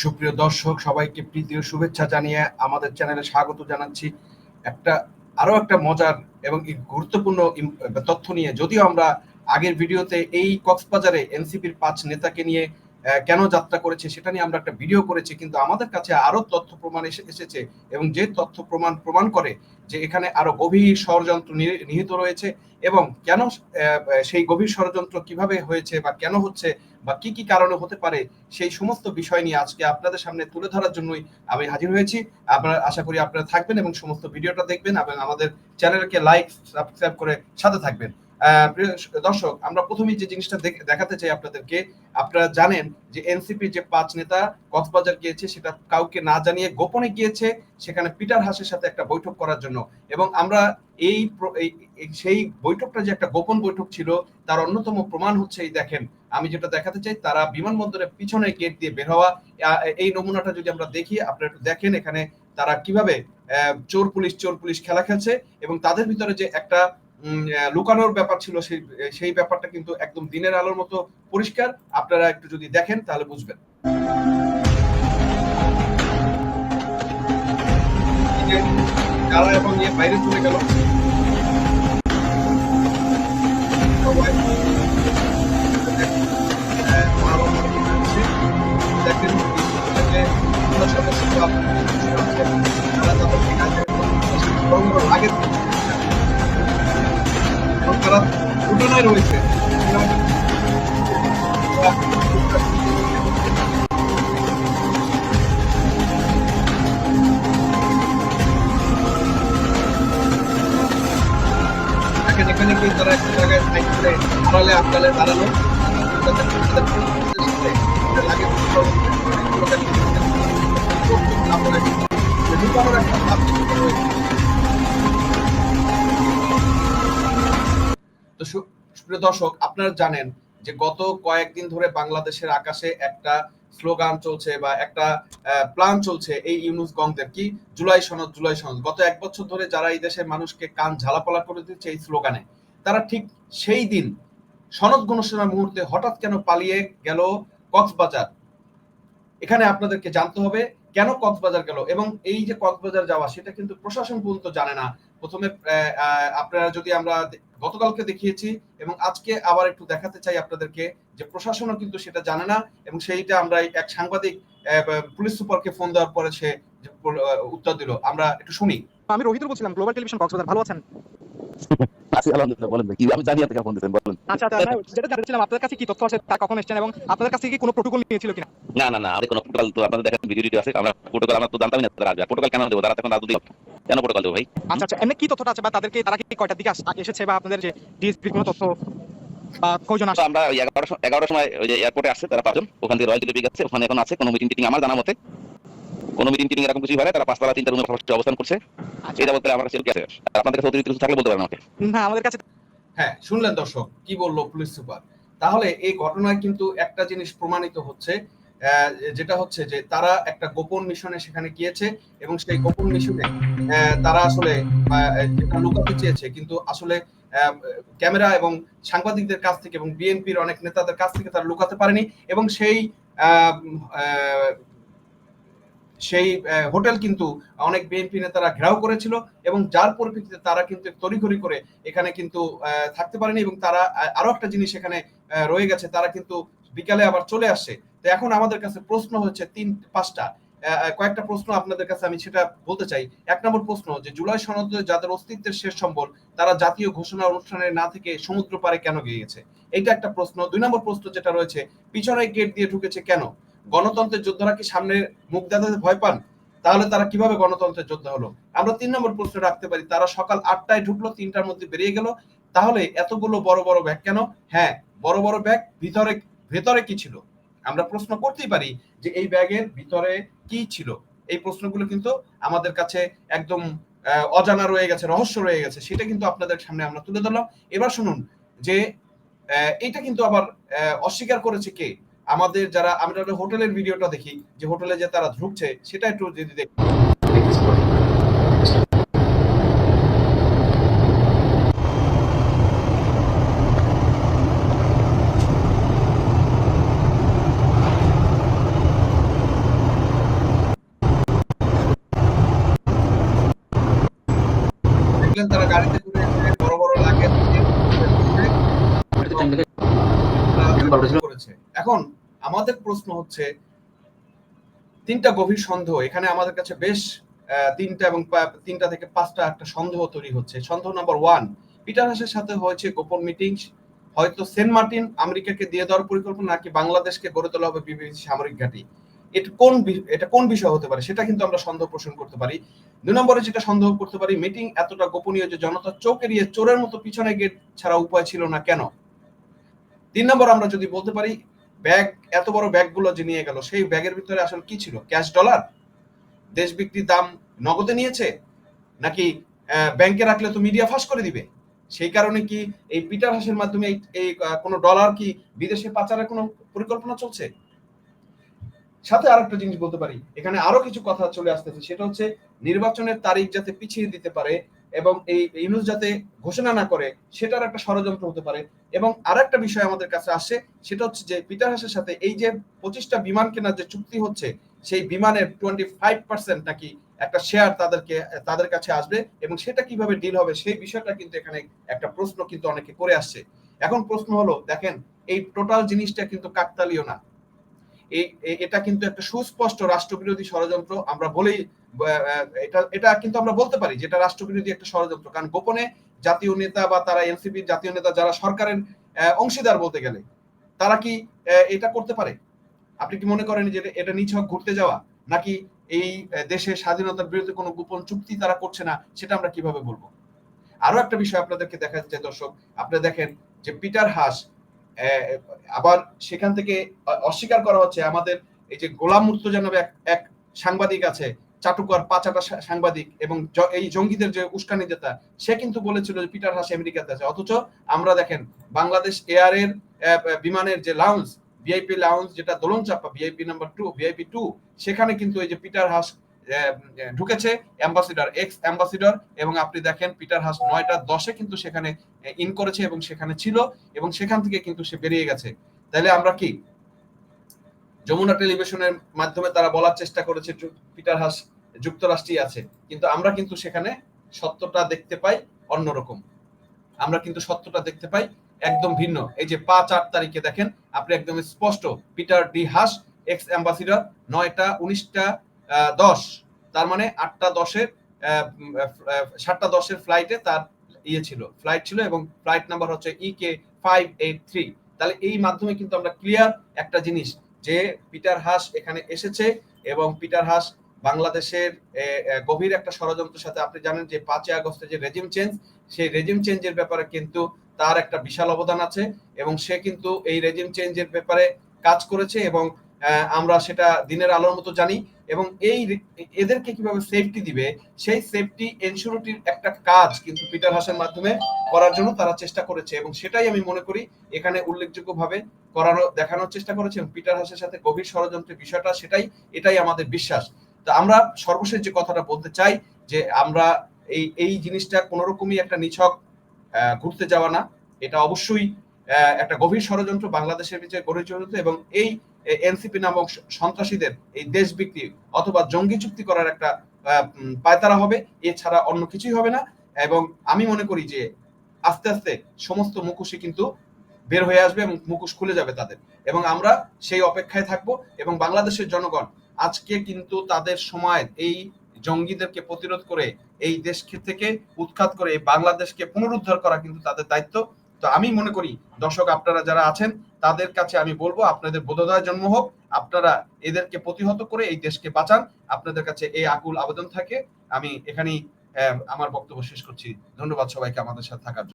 সুপ্রিয় দর্শক, সবাইকে প্রীতি ও শুভেচ্ছা জানিয়ে আমাদের চ্যানেলে স্বাগত জানাচ্ছি। একটা আরও একটা মজার এবং গুরুত্বপূর্ণ তথ্য নিয়ে। যদিও আমরা আগের ভিডিওতে এই কক্সবাজারে এনসিপির পাঁচ নেতাকে নিয়ে কেন যাত্রা করেছে সেটা নিয়ে আমরা একটা ভিডিও করেছি, কিন্তু আমাদের কাছে আরও তথ্য প্রমাণ এসে- এসেছে এবং যে তথ্য প্রমাণ প্রমাণ করে যে এখানে আরও গভীর ষড়যন্ত্র নিহিত রয়েছে এবং কেন সেই গভীর ষড়যন্ত্র কীভাবে হয়েছে বা কেন হচ্ছে বা কি কি কারণে হতে পারে সেই সমস্ত বিষয় নিয়ে আজকে আপনাদের সামনে তুলে ধরার জন্যই আমি হাজির হয়েছি। আপনারা, আশা করি আপনারা থাকবেন এবং সমস্ত ভিডিওটা দেখবেন এবং আমাদের চ্যানেলকে লাইক সাবস্ক্রাইব করে সাথে থাকবেন। দর্শক, আমরা প্রথমেই যে জিনিসটা দেখ- দেখাতে চাই আপনাদেরকে, আপনারা জানেন যে এনসিপি যে পাঁচ নেতা কক্সবাজার গিয়েছে, সেটা কাউকে না জানিয়ে গোপনে গিয়েছে, সেখানে পিটার হাসের সাথে একটা বৈঠক করার জন্য। এবং আমরা এই সেই বৈঠকটা যে একটা গোপন বৈঠক ছিল, তার অন্যতম প্রমাণ হচ্ছে এই দেখেন, আমি যেটা দেখাতে চাই, তারা বিমানবন্দরের পিছনে গেট দিয়ে বের হওয়া এই নমুনাটা যদি আমরা দেখি, আপনারা একটু দেখেন এখানে তারা কীভাবে চোর পুলিশ চোর পুলিশ খেলা খেলছে, এবং তাদের ভিতরে যে একটা লুকানোর ব্যাপার ছিল সেই সেই ব্যাপারটা কিন্তু একদম দিনের আলোর মতো পরিষ্কার। আপনারা একটু যদি দেখেন, তাহলে বুঝবেন। এবং নিয়ে বাইরে চলে গেল? দাঁড়ানো। দর্শক আপনারা জানেন যে গত কয়েকদিন ধরে বাংলাদেশের আকাশে একটা স্লোগান চলছে বা একটা প্ল্যান চলছে এই ইউনুস গংদের কি? জুলাই সনদ জুলাই সনদ। গত এক বছর ধরে যারা এই দেশের মানুষকে কান ঝালাপালা করে দিচ্ছে এই স্লোগানে, তারা ঠিক সেই দিন সনদ ঘোষণার মুহূর্তে হঠাৎ কেন পালিয়ে গেল কক্সবাজার? এখানে আপনাদেরকে জানতে হবে কেন কক্সবাজার গেল এবং এই যে কক্সবাজার যাওয়া, সেটা কিন্তু প্রশাসন পর্যন্ত জানে না। প্রথমে আপনারা যদি আমরা গতকালকে দেখিয়েছি এবং আজকে আবার একটু দেখাতে চাই আপনাদেরকে যে প্রশাসনও কিন্তু সেটা জানে না এবং সেইটা আমরা এক সাংবাদিক পুলিশ সুপারকে ফোন দেওয়ার পরে সে উত্তর দিল। আমরা একটু শুনি। আমি রোহিত বলছিলাম, গ্লোবাল টেলিভিশন কক্সবাজার, ভালো আছেন? আছি আলহামদুলিল্লাহ বলেন ভাই, আমি জানি আপনি ফোন দিচ্ছেন বলেন। আচ্ছা আচ্ছা যেটা জানতে চাইছিলাম কাছে কি তথ্য আছে তা কখন এসেছেন এবং আপনাদের কাছে কি কোনো প্রোটোকল নিয়েছিল কিনা? না না না আমাদের কোনো প্রোটোকল তো আপনাদের দেখেন ভিডিও টিডিও আছে আমরা প্রোটোকল আমরা তো জানতামই না তারা আসবে প্রোটোকল কেন দেবো? তারা তখন রাজনীতি কেন প্রোটোকল দেবো ভাই? আচ্ছা আচ্ছা এমনি কি তথ্যটা আছে বা তাদেরকে তারা কি কয়টার দিকে এসেছে বা আপনাদের যে কোনো তথ্য বা কয়জন তো আসছে আমরা এগারোটার সময় ওই যে এয়ারপোর্টে আসছে তারা পাঁচজন। ওখান থেকে রয়্যাল টিলিপি গেছে ওখানে এখন আছে কোনো মিটিং টিটিং আমার জানা মতে। কোনো মিটিং টিটিং এরকম কিছু হয় না, তারা পাঁচতলা তিনটা রুমে অবস্থান করছে। আচ্ছা। এটা বলতে আমার কাছে আছে আপনাদের কাছে অতিরিক্ত কিছু থাকলে বলতে পারেন আমাকে। না আমাদের কাছে হ্যাঁ শুনলেন দর্শক কি বলল পুলিশ সুপার? তাহলে এই ঘটনায় কিন্তু একটা জিনিস প্রমাণিত হচ্ছে যেটা হচ্ছে যে তারা একটা গোপন মিশনে সেখানে গিয়েছে এবং সেই গোপন মিশনে তারা আসলে যেটা লুকাতে চেয়েছে কিন্তু আসলে আহ, ক্যামেরা এবং সাংবাদিকদের কাছ থেকে এবং বিএনপির অনেক নেতাদের কাছ থেকে তারা লুকাতে পারেনি এবং সেই আহ, আহ, সেই হোটেল কিন্তু অনেক বিএনপি নেতারা ঘেরাও করেছিল এবং যার পরিপ্রেক্ষিতে তারা কিন্তু তড়িঘড়ি করে এখানে কিন্তু থাকতে পারেনি এবং তারা আরও একটা জিনিস এখানে রয়ে গেছে, তারা কিন্তু বিকালে আবার চলে আসছে। তো এখন আমাদের কাছে প্রশ্ন হচ্ছে তিন, পাঁচটা। কয়েকটা প্রশ্ন আপনাদের কাছে আমি সেটা বলতে চাই। এক নম্বর প্রশ্ন যে জুলাই সনদে যাদের অস্তিত্বের শেষ সম্বল, তারা জাতীয় ঘোষণা অনুষ্ঠানে না থেকে সমুদ্র পারে কেন গিয়েছে এটা একটা প্রশ্ন। দুই নম্বর প্রশ্ন যেটা রয়েছে পিছনে গেট দিয়ে ঢুকেছে কেন? গণতন্ত্রের যোদ্ধারা কি সামনে মুখ দেখাতে ভয় পান? তাহলে তারা কীভাবে গণতন্ত্রের যোদ্ধা হলো? আমরা তিন নম্বর প্রশ্ন রাখতে পারি, তারা সকাল আটটায় ঢুকলো, তিনটার মধ্যে বেরিয়ে গেল। তাহলে এতগুলো বড় বড় ব্যাগ কেন? হ্যাঁ বড় বড় ব্যাগ ভিতরে, ভেতরে কি ছিল? আমরা প্রশ্ন করতেই পারি যে এই ব্যাগের ভিতরে কি ছিল? এই প্রশ্নগুলো কিন্তু আমাদের কাছে একদম অজানা রয়ে গেছে, রহস্য রয়ে গেছে। সেটা কিন্তু আপনাদের সামনে আমরা তুলে ধরলাম। এবার শুনুন যে এটা কিন্তু আবার অস্বীকার করেছে কে? আমাদের যারা আমরা হোটেলের ভিডিওটা দেখি যে হোটেলে যে তারা ঢুকছে সেটা একটু যদি দেখি। এখন আমাদের প্রশ্ন হচ্ছে, তিনটা গভীর সন্দেহ। এখানে আমাদের কাছে বেশ তিনটা এবং তিনটা থেকে পাঁচটা একটা সন্দেহ তৈরি হচ্ছে। সন্দেহ নাম্বার ওয়ান পিটার হাসের সাথে হয়েছে গোপন মিটিং হয়তো সেন্ট মার্টিন আমেরিকাকে দিয়ে দেওয়ার পরিকল্পনা নাকি বাংলাদেশকে গড়ে তোলা হবে বিবিসি সামরিক ঘাঁটি? এটা কোন এটা কোন বিষয় হতে পারে? সেটা কিন্তু আমরা সন্দেহ পোষণ করতে পারি। দুই নম্বরে যেটা সন্দেহ করতে পারি মিটিং এতটা গোপনীয় যে জনতার চোখ এড়িয়ে চোরের মতো পিছনে গেট ছাড়া উপায় ছিল না কেন? তিন নম্বর আমরা যদি বলতে পারি ব্যাগ, এত বড় ব্যাগগুলো যে নিয়ে গেল, সেই ব্যাগের ভিতরে আসলে কি ছিল? Cash dollar? দেশ বিক্রির দাম নগদে নিয়েছে? নাকি ব্যাংকে রাখলে তো মিডিয়া ফাঁস করে দিবে? সেই কারণে কি এই পিটার হাসের মাধ্যমে এই- কোনো ডলার কি বিদেশে পাচারের কোনো পরিকল্পনা চলছে? সাথে আরেকটা জিনিস বলতে পারি। এখানে আরও কিছু কথা চলে আসতেছে, সেটা হচ্ছে নির্বাচনের তারিখ যাতে পিছিয়ে দিতে পারে এবং এই ইউনুস যাতে ঘোষণা না করে, সেটার একটা ষড়যন্ত্র হতে পারে। এবং আরেকটা বিষয় আমাদের কাছে আসে, সেটা হচ্ছে যে পিটার হাসের সাথে এই যে পঁচিশটা বিমান কেনার যে চুক্তি হচ্ছে, সেই বিমানের টোয়েন্টি ফাইভ পার্সেন্ট নাকি একটা শেয়ার তাদেরকে, তাদের কাছে আসবে এবং সেটা কীভাবে ডিল হবে সেই বিষয়টা কিন্তু এখানে একটা প্রশ্ন কিন্তু অনেকে করে আসছে। এখন প্রশ্ন হলো, দেখেন, এই টোটাল জিনিসটা কিন্তু কাকতালীয় না। এটা কিন্তু একটা সুস্পষ্ট রাষ্ট্রবিরোধী ষড়যন্ত্র আমরা বলেই এটা এটা কিন্তু আমরা বলতে পারি যেটা রাষ্ট্রবিরোধী একটা ষড়যন্ত্র। কারণ গোপনে জাতীয় নেতা বা তারা এনসিপি জাতীয় নেতা যারা সরকারের অংশীদার বলতে গেলে, তারা কি এটা করতে পারে? আপনি কি মনে করেন যে এটা- নিছক ঘুরতে যাওয়া? নাকি এই দেশের স্বাধীনতার বিরুদ্ধে কোনো গোপন চুক্তি তারা করছে না, সেটা আমরা কীভাবে বলব? আরও একটা বিষয় আপনাদেরকে দেখা যাচ্ছে দর্শক আপনারা দেখেন যে পিটার হাস আবার সেখান থেকে অস্বীকার করা হচ্ছে আমাদের এই যে গোলাম মুর্তজা নামে এক সাংবাদিক আছে, চাটুকার পাচাটা সাংবাদিক এবং এই জঙ্গিদের যে উস্কানি যেটা সে কিন্তু বলেছিল যে পিটার হাস আমেরিকাতে আছে। অথচ আমরা দেখেন বাংলাদেশ এয়ার এর বিমানের যে লাউন্স ভিআইপি লাউন্স যেটা দোলন চাপা VIP number two VIP two সেখানে কিন্তু এই যে পিটার হাস ঢুকেছে অ্যাম্বাসিডর এক্স অ্যাম্বাসিডর এবং আপনি দেখেন পিটার হাস নয়টা দশে কিন্তু সেখানে ইন করেছে এবং সেখানে ছিল এবং সেখান থেকে কিন্তু সে বেরিয়ে গেছে। তাহলে আমরা কি? যমুনা টেলিভিশনের মাধ্যমে তারা বলার চেষ্টা করেছে পিটার হাস যুক্তরাষ্ট্রেই আছে। কিন্তু আমরা কিন্তু সেখানে সত্যটা দেখতে পাই অন্যরকম। আমরা কিন্তু সত্যটা দেখতে পাই একদম ভিন্ন। এই যে পাঁচ আট তারিখে দেখেন, আপনি একদম স্পষ্ট Peter D Haas ex ambassador নয়টা, উনিশটা দশ। তার মানে আটটা দশের সাতটা দশের ফ্লাইটে তার ইয়ে ছিল ফ্লাইট ছিল এবং ফ্লাইট নাম্বার হচ্ছে E K five eight three তাহলে এই মাধ্যমে কিন্তু আমরা ক্লিয়ার একটা জিনিস যে পিটার হাস এখানে এসেছে এবং পিটার হাস বাংলাদেশের গভীর একটা ষড়যন্ত্রের সাথে আপনি জানেন যে পাঁচই আগস্টে যে রেজিম চেঞ্জ সেই রেজিম চেঞ্জের ব্যাপারে কিন্তু তার একটা বিশাল অবদান আছে এবং সে কিন্তু এই রেজিম চেঞ্জের ব্যাপারে কাজ করেছে এবং আমরা সেটা দিনের আলোর মতো জানি। এবং এই এদেরকে কীভাবে সেফটি দিবে, সেই সেফটি এনসিউরিটির একটা কাজ কিন্তু পিটার হাসের মাধ্যমে করার জন্য তারা চেষ্টা করেছে এবং সেটাই আমি মনে করি এখানে উল্লেখযোগ্যভাবে করানো দেখানোর চেষ্টা করেছে এবং পিটার হাসের সাথে গভীর ষড়যন্ত্রের বিষয়টা সেটাই, এটাই আমাদের বিশ্বাস। তো আমরা সর্বশেষ যে কথাটা বলতে চাই যে আমরা এই এই জিনিসটা কোনো রকমই একটা নিছক ঘুরতে যাওয়া না। এটা অবশ্যই একটা গভীর ষড়যন্ত্র বাংলাদেশের ভিতরে গড়ে চলেছে এবং এই এনসিপি নামক সন্ত্রাসীদের এই দেশ বিক্রি অথবা জঙ্গি চুক্তি করার একটা পায়তারা হবে। এছাড়া অন্য কিছুই হবে না। এবং আমি মনে করি যে আস্তে আস্তে সমস্ত মুখোশই কিন্তু বের হয়ে আসবে এবং মুখোশ খুলে যাবে তাদের। এবং আমরা সেই অপেক্ষায় থাকব এবং বাংলাদেশের জনগণ আজকে কিন্তু তাদের সময় এই জঙ্গিদেরকে প্রতিরোধ করে এই দেশ থেকে উৎখাত করে বাংলাদেশকে পুনরুদ্ধার করা কিন্তু তাদের দায়িত্ব। তো আমি মনে করি, দর্শক আপনারা যারা আছেন, তাদের কাছে আমি বলব, আপনাদের বোধোদয় জন্ম হোক, আপনারা এদেরকে প্রতিহত করে এই দেশকে বাঁচান। আপনাদের কাছে এই আকুল আবেদন থাকে। আমি এখানেই আমার বক্তব্য শেষ করছি। ধন্যবাদ সবাইকে আমাদের সাথে থাকার জন্য।